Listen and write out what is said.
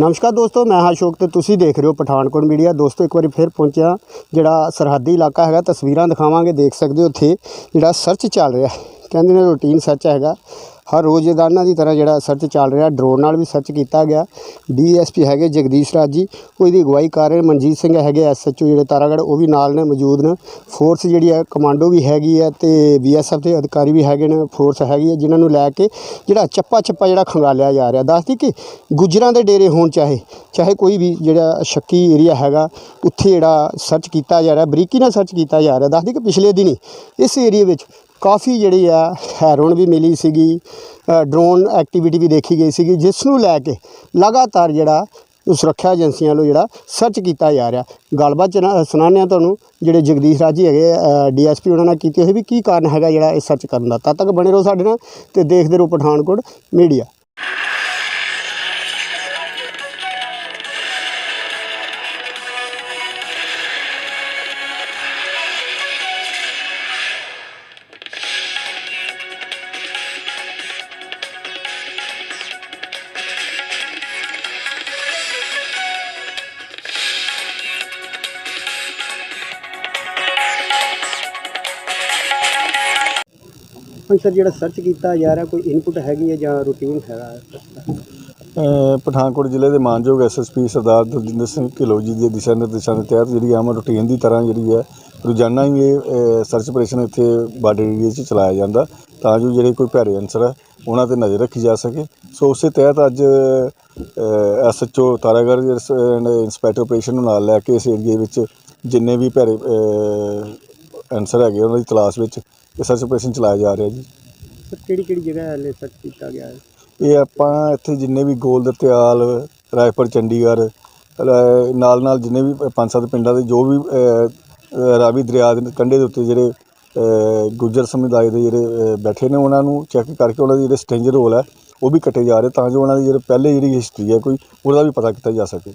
ਨਮਸਕਾਰ ਦੋਸਤੋ, ਮੈਂ ਹਾਂ ਅਸ਼ੋਕ ਤੇ ਤੁਸੀਂ ਦੇਖ ਰਹੇ ਹੋ ਪਠਾਨਕੋਟ ਮੀਡੀਆ। ਦੋਸਤੋ, ਇੱਕ ਵਾਰੀ ਫਿਰ ਪਹੁੰਚਿਆ ਜਿਹੜਾ ਸਰਹੱਦੀ ਇਲਾਕਾ ਹੈਗਾ, ਤਸਵੀਰਾਂ ਦਿਖਾਵਾਂਗੇ, ਦੇਖ ਸਕਦੇ ਹੋ ਉੱਥੇ ਜਿਹੜਾ ਸਰਚ ਚੱਲ ਰਿਹਾ। ਕਹਿੰਦੇ ਨੇ ਰੂਟੀਨ ਸਰਚ ਹੈਗਾ। ਹਰ ਰੋਜ਼ ਰੋਜ਼ਾਨਾ ਦੀ ਤਰ੍ਹਾਂ ਜਿਹੜਾ ਸਰਚ ਚੱਲ ਰਿਹਾ ਡਰੋਨ ਨਾਲ ਵੀ ਸਰਚ ਕੀਤਾ ਗਿਆ। ਡੀਐਸਪੀ ਹੈਗੇ ਜਗਦੀਸ਼ ਰਾਜ ਜੀ, ਉਹ ਇਹਦੀ ਅਗਵਾਈ ਕਰ ਰਹੇ ਮਨਜੀਤ ਸਿੰਘ ਹੈਗੇ ਐਸਐਚਓ ਜਿਹੜੇ ਤਾਰਾਗੜ੍ਹ, ਉਹ ਵੀ ਨਾਲ ਨੇ, ਮੌਜੂਦ ਨੇ। ਫੋਰਸ ਜਿਹੜੀ ਹੈ ਕਮਾਂਡੋ ਵੀ ਹੈਗੀ ਹੈ ਤੇ ਬੀਐਸਐਫ ਦੇ ਅਧਿਕਾਰੀ ਵੀ ਹੈਗੇ ਨੇ ਫੋਰਸ ਹੈਗੀ ਹੈ ਜਿਨ੍ਹਾਂ ਨੂੰ ਲੈ ਕੇ ਜਿਹੜਾ ਚੱਪਾ ਚੱਪਾ ਜਿਹੜਾ ਖੰਗਾਲਿਆ ਜਾ ਰਿਹਾ। ਦੱਸਦੀ ਕਿ ਗੁੱਜਰਾਂ ਦੇ ਡੇਰੇ ਹੋਣ ਚਾਹੇ ਚਾਹੇ ਕੋਈ ਵੀ ਜਿਹੜਾ ਸ਼ੱਕੀ ਏਰੀਆ ਹੈਗਾ, ਉੱਥੇ ਜਿਹੜਾ ਸਰਚ ਕੀਤਾ ਜਾ ਰਿਹਾ, ਬਰੀਕੀ ਨਾਲ ਸਰਚ ਕੀਤਾ ਜਾ ਰਿਹਾ। ਦੱਸਦੀ ਕਿ ਪਿਛਲੇ ਦਿਨੀ ਇਸ ਏਰੀਆ ਵਿੱਚ ਕਾਫੀ ਜਿਹੜੀ ਆ ਹੈਰੋਨ ਵੀ ਮਿਲੀ ਸੀਗੀ ਡਰੋਨ ਐਕਟੀਵਿਟੀ ਵੀ ਦੇਖੀ ਗਈ ਸੀਗੀ, ਜਿਸ ਨੂੰ ਲੈ ਕੇ ਲਗਾਤਾਰ ਜਿਹੜਾ ਸੁਰੱਖਿਆ ਏਜੰਸੀਆਂ ਵੱਲੋਂ ਜਿਹੜਾ ਸਰਚ ਕੀਤਾ ਜਾ ਰਿਹਾ। ਗੱਲਬਾਤ ਚ ਸੁਣਾਉਂਦੇ ਹਾਂ ਤੁਹਾਨੂੰ, ਜਿਹੜੇ ਜਗਦੀਸ਼ ਰਾਜੀ ਹੈਗੇ ਡੀਐਸਪੀ ਉਹਨਾਂ ਨਾਲ ਕੀਤੀ ਹੋਈ ਵੀ ਕੀ ਕਾਰਨ ਹੈਗਾ ਜਿਹੜਾ ਇਹ ਸਰਚ ਕਰਨ ਦਾ। ਤਦ ਤੱਕ ਬਣੇ ਰਹੋ ਸਾਡੇ ਨਾਲ ਤੇ ਦੇਖਦੇ ਰਹੋ ਪਠਾਨਕੋਟ ਮੀਡੀਆ। ਹੁਣ ਸਰ ਜਿਹੜਾ ਸਰਚ ਕੀਤਾ ਜਾ ਰਿਹਾ, ਕੋਈ ਇਨਪੁਟ ਹੈਗੀ ਹੈ ਜਾਂ ਰੂਟੀਨ ਹੈਗਾ? ਪਠਾਨਕੋਟ ਜ਼ਿਲ੍ਹੇ ਦੇ ਮਾਨਯੋਗ ਐਸਐਸਪੀ ਸਰਦਾਰ ਦਲਜਿੰਦਰ ਸਿੰਘ ਢਿੱਲੋਂ ਜੀ ਦੇ ਦਿਸ਼ਾ ਨਿਰਦੇਸ਼ਾਂ ਦੇ ਤਹਿਤ ਜਿਹੜੀ ਆਮ ਰੂਟੀਨ ਦੀ ਤਰ੍ਹਾਂ ਜਿਹੜੀ ਹੈ, ਰੋਜ਼ਾਨਾ ਹੀ ਇਹ ਸਰਚ ਆਪਰੇਸ਼ਨ ਇੱਥੇ ਬਾਰਡਰ ਏਰੀਆ 'ਚ ਚਲਾਇਆ ਜਾਂਦਾ ਤਾਂ ਜੋ ਜਿਹੜੇ ਕੋਈ ਭੈੜੇ ਅਨਸਰ ਹੈ, ਉਹਨਾਂ ਤੇ ਨਜ਼ਰ ਰੱਖੀ ਜਾ ਸਕੇ। ਸੋ ਉਸੇ ਤਹਿਤ ਅੱਜ ਐਸਐਚਓ ਤਾਰਾਗੜ੍ਹ ਦੇ ਸ- ਇੰਸਪੈਕਟਰ ਆਪਰੇਸ਼ਨ ਨੂੰ ਨਾਲ ਲੈ ਕੇ ਇਸ ਏਰੀਏ ਵਿੱਚ ਜਿੰਨੇ ਵੀ ਭੈੜੇ ਅਨਸਰ ਹੈਗੇ ਉਹਨਾਂ ਦੀ ਤਲਾਸ਼ ਵਿੱਚ ਇਹ ਸਰਚ ਆਪਰੇਸ਼ਨ ਚਲਾਇਆ ਜਾ ਰਿਹਾ ਜੀ। ਸਰ ਕਿਹੜੀ ਕਿਹੜੀ ਜਗ੍ਹਾ ਹਲੇ ਸਰਚ ਕੀਤਾ ਗਿਆ ਹੈ? ਇਹ ਆਪਾਂ ਇੱਥੇ ਜਿੰਨੇ ਵੀ ਗੋਲ ਦਤਿਆਲ ਰਾਏਪੁਰ ਚੰਡੀਗੜ੍ਹ ਨਾਲ ਨਾਲ ਜਿੰਨੇ ਵੀ ਪੰਜ ਸੱਤ ਪਿੰਡਾਂ ਦੇ ਜੋ ਵੀ ਰਾਵੀ ਦਰਿਆ ਦੇ ਕੰਢੇ ਦੇ ਉੱਤੇ ਜਿਹੜੇ ਗੁੱਜਰ ਸਮੁਦਾਇ ਦੇ ਜਿਹੜੇ ਬੈਠੇ ਨੇ ਉਹਨਾਂ ਨੂੰ ਚੈੱਕ ਕਰਕੇ ਉਹਨਾਂ ਦੇ ਜਿਹੜੇ ਸਟ੍ਰੇਂਜਰ ਰੋਲ ਹੈ ਉਹ ਵੀ ਕੱਟੇ ਜਾ ਰਹੇ ਤਾਂ ਜੋ ਉਹਨਾਂ ਦੀ ਜਿਹੜੇ ਪਹਿਲੇ ਜਿਹੜੀ ਹਿਸਟਰੀ ਹੈ ਕੋਈ ਉਹਦਾ ਵੀ ਪਤਾ ਕੀਤਾ ਜਾ ਸਕੇ।